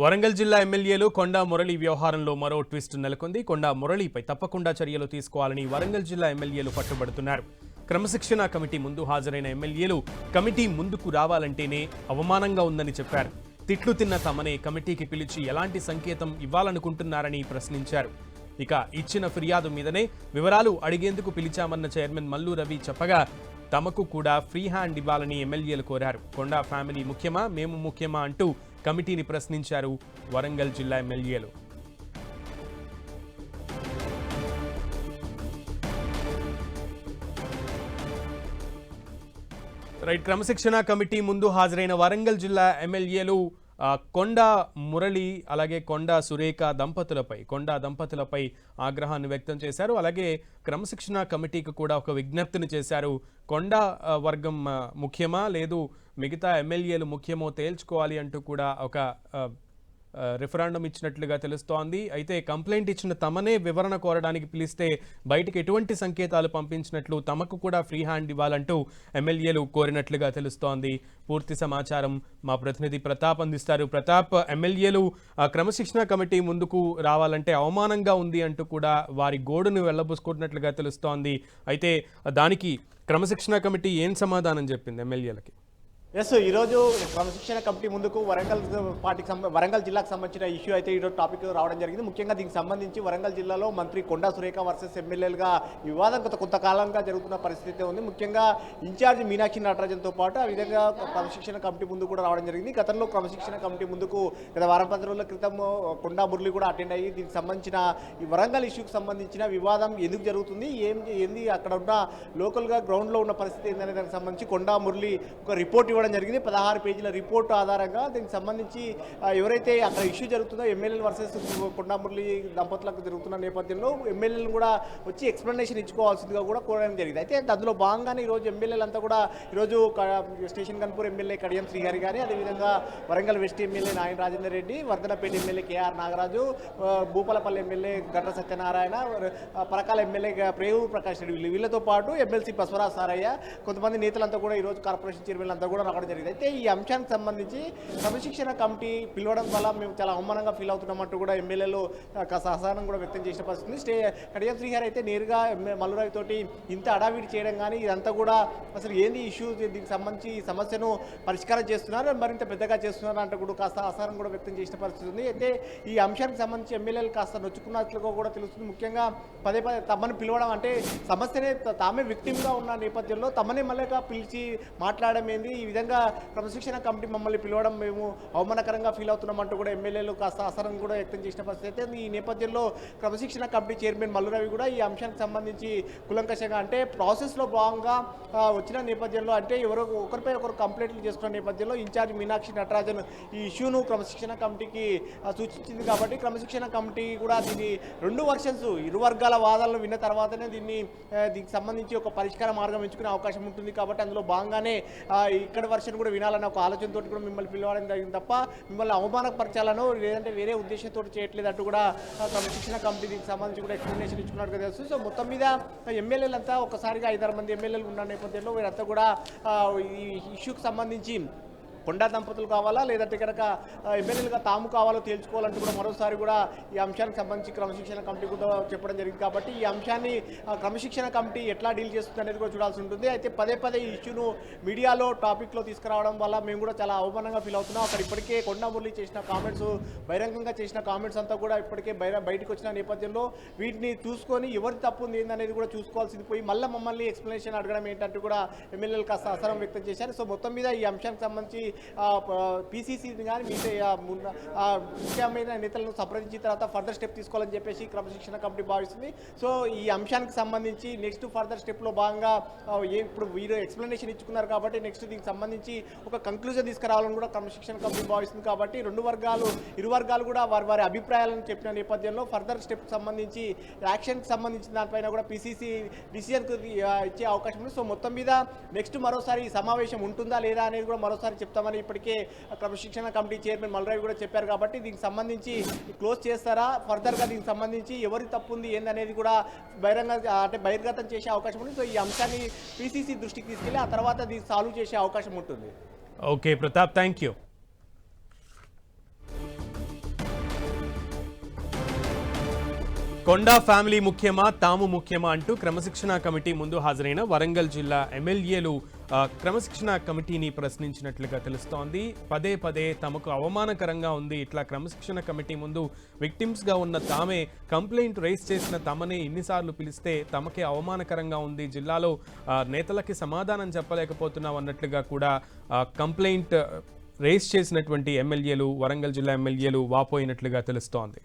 వరంగల్ జిల్లా ఎమ్మెల్యేలు కొండా మురళి వ్యవహారంలో మరో ట్విస్ట్ నెలకొంది. కొండా మురళిపై తప్పకుండా చర్యలు తీసుకోవాలని వరంగల్ జిల్లా ఎమ్మెల్యేలు పట్టుబడుతున్నారు. క్రమశిక్షణ కమిటీ ముందు హాజరైన ఎమ్మెల్యేలు కమిటీ ముందుకు రావాలంటేనే అవమానంగా ఉందని చెప్పారు. తిట్లు తిన్న తమనే కమిటీకి పిలిచి ఎలాంటి సంకేతం ఇవ్వాలనుకుంటున్నారని ప్రశ్నించారు. ఇక ఇచ్చిన ఫిర్యాదు మీదనే వివరాలు అడిగేందుకు పిలిచామన్న చైర్మన్ మల్లు రవి చెప్పగా తమకు కూడా ఫ్రీ హ్యాండ్ ఇవ్వాలని ఎమ్మెల్యేలు కోరారు. కొండా ఫ్యామిలీ ముఖ్యమా? మేము ముఖ్యమా? అంటూ కమిటీని ప్రశ్నించారు వరంగల్ జిల్లా ఎమ్మెల్యేలు. రైట్ క్రమశిక్షణ కమిటీ ముందు హాజరైన వరంగల్ జిల్లా ఎమ్మెల్యేలు కొండ మురళి అలాగే కొండ సురేఖ దంపతులపై కొండ దంపతులపై ఆగ్రహాన్ని వ్యక్తం చేశారు. అలాగే క్రమశిక్షణ కమిటీకి కూడా ఒక విజ్ఞప్తిని చేశారు. కొండ వర్గం ముఖ్యమా? లేదు మిగతా ఎమ్మెల్యేలు ముఖ్యమో తేల్చుకోవాలి అంటూ కూడా ఒక రిఫరాండం ఇచ్చినట్లుగా తెలుస్తోంది. అయితే కంప్లైంట్ ఇచ్చిన తమనే వివరణ కోరడానికి పిలిస్తే బయటకు ఎటువంటి సంకేతాలు పంపించినట్లు తమకు కూడా ఫ్రీ హ్యాండ్ ఇవ్వాలంటూ ఎమ్మెల్యేలు కోరినట్లుగా తెలుస్తోంది. పూర్తి సమాచారం మా ప్రతినిధి ప్రతాప్ అందిస్తారు. ప్రతాప్ ఎమ్మెల్యేలు క్రమశిక్షణ కమిటీ ముందుకు రావాలంటే అవమానంగా ఉంది అంటూ కూడా వారి గోడును వెళ్ళబుసుకుంటున్నట్లుగా తెలుస్తోంది. అయితే దానికి క్రమశిక్షణ కమిటీ ఏం సమాధానం చెప్పింది ఎమ్మెల్యేలకి? ఎస్ ఈరోజు క్రమశిక్షణ కమిటీ ముందుకు వరంగల్ uh, పార్టీకి వరంగల్ జిల్లాకు సంబంధించిన ఇష్యూ అయితే ఈరోజు టాపిక్ రావడం జరిగింది. ముఖ్యంగా దీనికి సంబంధించి వరంగల్ జిల్లాలో మంత్రి కొండా సురేఖ వర్సెస్ ఎమ్మెల్యేలుగా వివాదం గత కొంతకాలంగా జరుగుతున్న పరిస్థితి ఉంది. ముఖ్యంగా ఇన్ఛార్జ్ మీనాక్షి నటరాజన్తో పాటు ఆ విధంగా క్రమశిక్షణ కమిటీ ముందు కూడా రావడం జరిగింది. గతంలో క్రమశిక్షణ కమిటీ ముందుకు గత వారం పది రోజుల క్రితం uh, కొండా మురళి కూడా అటెండ్ అయ్యి దీనికి సంబంధించిన ఈ వరంగల్ ఇష్యూకి సంబంధించిన వివాదం ఎందుకు జరుగుతుంది? ఏం ఏంది? అక్కడ ఉన్న లోకల్గా గ్రౌండ్లో ఉన్న పరిస్థితి ఏందనే దానికి సంబంధించి కొండా మురళి ఒక రిపోర్ట్ ఇవ్వడం జరిగింది. పదహారు పేజీల రిపోర్ట్ ఆధారంగా దీనికి సంబంధించి ఎవరైతే అక్కడ ఇష్యూ జరుగుతుందో ఎమ్మెల్యేలు వర్సెస్ కొండామురళి దంపతులకు జరుగుతున్న నేపథ్యంలో ఎమ్మెల్యేలు కూడా వచ్చి ఎక్స్ప్లెనేషన్ ఇచ్చుకోవాల్సిందిగా కూడా కోరడం జరిగింది. అయితే అందులో భాగంగానే ఈరోజు ఎమ్మెల్యేలు అంతా కూడా ఈరోజు స్టేషన్ కన్పూర్ ఎమ్మెల్యే కడియం శ్రీహరి గారి అదేవిధంగా Warangal west MLA Nayini Rajender Reddy Vardhannapet MLA K R Nagaraju Bhupalpally MLA Gandra Satyanarayana Parakala MLA ప్రేవు Prakash Reddy వీళ్ళు వీళ్ళతో పాటు ఎమ్మెల్సీ బసవరాజ్ సారయ్య కొంతమంది నేతలంతా కూడా ఈరోజు కార్పొరేషన్ చైర్మన్ అంతా కూడా రావడం జరిగింది. అయితే ఈ అంశానికి సంబంధించి క్రమశిక్షణ కమిటీ పిలవడం వల్ల మేము చాలా అవమానంగా ఫీల్ అవుతున్నామంటూ కూడా ఎమ్మెల్యేలు కాస్త అసహనం కూడా వ్యక్తం చేసిన పరిస్థితి స్టే కడియం శ్రీహరి అయితే నేరుగా మల్లురావి తోటి ఇంత అడావిడి చేయడం కానీ ఇదంతా కూడా అసలు ఏంది ఇష్యూ? దీనికి సంబంధించి ఈ సమస్యను పరిష్కారం చేస్తున్నారు? మరింత పెద్దగా చేస్తున్నారు? అంటూ కూడా కాస్త అసహనం కూడా వ్యక్తం చేసిన పరిస్థితి ఉంది. అయితే ఈ అంశానికి సంబంధించి ఎమ్మెల్యేలు కాస్త నొచ్చుకున్నట్లుగా కూడా తెలుస్తుంది. ముఖ్యంగా పదే పదే తమని పిలవడం అంటే సమస్యనే తామే విక్టిమ్గా ఉన్న నేపథ్యంలో తమనే మళ్ళీగా పిలిచి మాట్లాడడం ఏంది? ఈ విధంగా క్రమశిక్షణ కమిటీ మమ్మల్ని పిలవడం మేము అవమానకరంగా ఫీల్ అవుతున్నామంటూ కూడా ఎమ్మెల్యేలు కాస్త అసహనం కూడా వ్యక్తం చేసిన పరిస్థితి. అయితే ఈ నేపథ్యంలో క్రమశిక్షణ కమిటీ చైర్మన్ మల్లురవి కూడా ఈ అంశానికి సంబంధించి కులంకషంగా అంటే ప్రాసెస్లో భాగంగా వచ్చిన నేపథ్యంలో అంటే ఎవరో ఒకరిపై ఒకరు కంప్లైంట్లు చేసుకున్న నేపథ్యంలో ఇన్ఛార్జ్ మీనాక్షి నటరాజన్ ఈ ఇష్యూను క్రమశిక్షణ కమిటీకి సూచించింది కాబట్టి క్రమశిక్షణ కమిటీ కూడా దీన్ని రెండు వర్షన్స్ ఇరు వర్గాల వాదనలు విన్న తర్వాతనే దీన్ని దీనికి సంబంధించి ఒక పరిష్కార మార్గం ఎంచుకునే అవకాశం ఉంటుంది కాబట్టి అందులో భాగంగానే ఇక్కడ వర్షన్ కూడా వినాలన్న ఒక ఆలోచనతో కూడా మిమ్మల్ని పిలవడం జరిగింది తప్ప మిమ్మల్ని అవమానపరచాలనో లేదంటే వేరే ఉద్దేశంతో చేయట్లేదు అంటూ కూడా తమ శిక్షణ కమిటీ దీనికి సంబంధించి కూడా ఎక్స్ప్లెనేషన్ ఇచ్చుకున్నట్టు తెలుసు. సో మొత్తం మీద ఎమ్మెల్యేలంతా ఒక్కసారిగా ఐదారు మంది ఎమ్మెల్యేలు ఉన్న నేపథ్యంలో వీరంతా కూడా ఈ ఇష్యూకి సంబంధించి కొండా దంపతులు కావాలా? లేదంటే కనుక ఎమ్మెల్యేలుగా తాము కావాలో తేల్చుకోవాలంటూ కూడా మరోసారి కూడా ఈ అంశానికి సంబంధించి క్రమశిక్షణ కమిటీ కూడా చెప్పడం జరిగింది. కాబట్టి ఈ అంశాన్ని క్రమశిక్షణ కమిటీ ఎట్లా డీల్ చేస్తుంది అనేది కూడా చూడాల్సి ఉంటుంది. అయితే పదే పదే ఈ ఇష్యూను మీడియాలో టాపిక్లో తీసుకురావడం వల్ల మేము కూడా చాలా అవమానంగా ఫీల్ అవుతున్నాం. అక్కడ ఇప్పటికే కొండా మురళి చేసిన కామెంట్స్ బహిరంగంగా చేసిన కామెంట్స్ అంతా కూడా ఇప్పటికే బయట బయటకు వచ్చిన నేపథ్యంలో వీటిని చూసుకొని ఎవరి తప్పు ఉంది ఏందనేది కూడా చూసుకోవాల్సింది పోయి మళ్ళీ మమ్మల్ని ఎక్స్ప్లెనేషన్ అడగడం ఏంటంటే కూడా ఎమ్మెల్యేలు కాస్త అసరం వ్యక్తం చేశారు. సో మొత్తం మీద ఈ అంశానికి సంబంధించి పీసీసీని కానీ మిగతా మున్న- ముఖ్యమైన నేతలను సంప్రదించిన తర్వాత ఫర్దర్ స్టెప్ తీసుకోవాలని చెప్పేసి క్రమశిక్షణ కమిటీ భావిస్తుంది. సో ఈ అంశానికి సంబంధించి నెక్స్ట్ ఫర్దర్ స్టెప్లో భాగంగా ఇప్పుడు వీరు ఎక్స్ప్లెనేషన్ ఇచ్చుకున్నారు కాబట్టి నెక్స్ట్ దీనికి సంబంధించి ఒక కంక్లూజన్ తీసుకురావాలని కూడా క్రమశిక్షణ కమిటీ భావిస్తుంది కాబట్టి రెండు వర్గాలు ఇరు వర్గాలు కూడా వారి వారి అభిప్రాయాలను చెప్పిన నేపథ్యంలో ఫర్దర్ స్టెప్ సంబంధించి యాక్షన్కి సంబంధించిన దానిపైన కూడా పీసీసీ డిసిజన్కి ఇచ్చే అవకాశం ఉంది. సో మొత్తం మీద నెక్స్ట్ మరోసారి ఈ సమావేశం ఉంటుందా లేదా అనేది కూడా మరోసారి చేస్తామని ఇప్పటికే క్రమశిక్షణ కమిటీ చైర్మన్ మల్రావి కూడా చెప్పారు కాబట్టి దీనికి సంబంధించి క్లోజ్ చేస్తారా? ఫర్దర్గా దీనికి సంబంధించి ఎవరి తప్పు ఉంది ఏందనేది కూడా బహిరంగ అంటే బహిర్గతం చేసే అవకాశం ఉంది. సో ఈ అంశాన్ని పీసీసీ దృష్టికి తీసుకెళ్ళి ఆ తర్వాత దీన్ని సాల్వ్ చేసే అవకాశం ఉంటుంది. Okay Pratap thank you Konda family ముఖ్యమా తాము ముఖ్యమా అంటూ క్రమశిక్షణ కమిటీ ముందు హాజరైన వరంగల్ జిల్లా ఎమ్మెల్యేలు క్రమశిక్షణ కమిటీని ప్రశ్నించినట్లుగా తెలుస్తోంది. పదే పదే తమకు అవమానకరంగా ఉంది. ఇట్లా క్రమశిక్షణ కమిటీ ముందు విక్టిమ్స్గా ఉన్న తామే కంప్లైంట్ రేస్ చేసిన తమనే ఇన్నిసార్లు పిలిస్తే తమకే అవమానకరంగా ఉంది. జిల్లాలో నేతలకి సమాధానం చెప్పలేకపోతున్నాం అన్నట్లుగా కూడా కంప్లైంట్ రేస్ చేసినటువంటి ఎమ్మెల్యేలు వరంగల్ జిల్లా ఎమ్మెల్యేలు వాపోయినట్లుగా తెలుస్తోంది.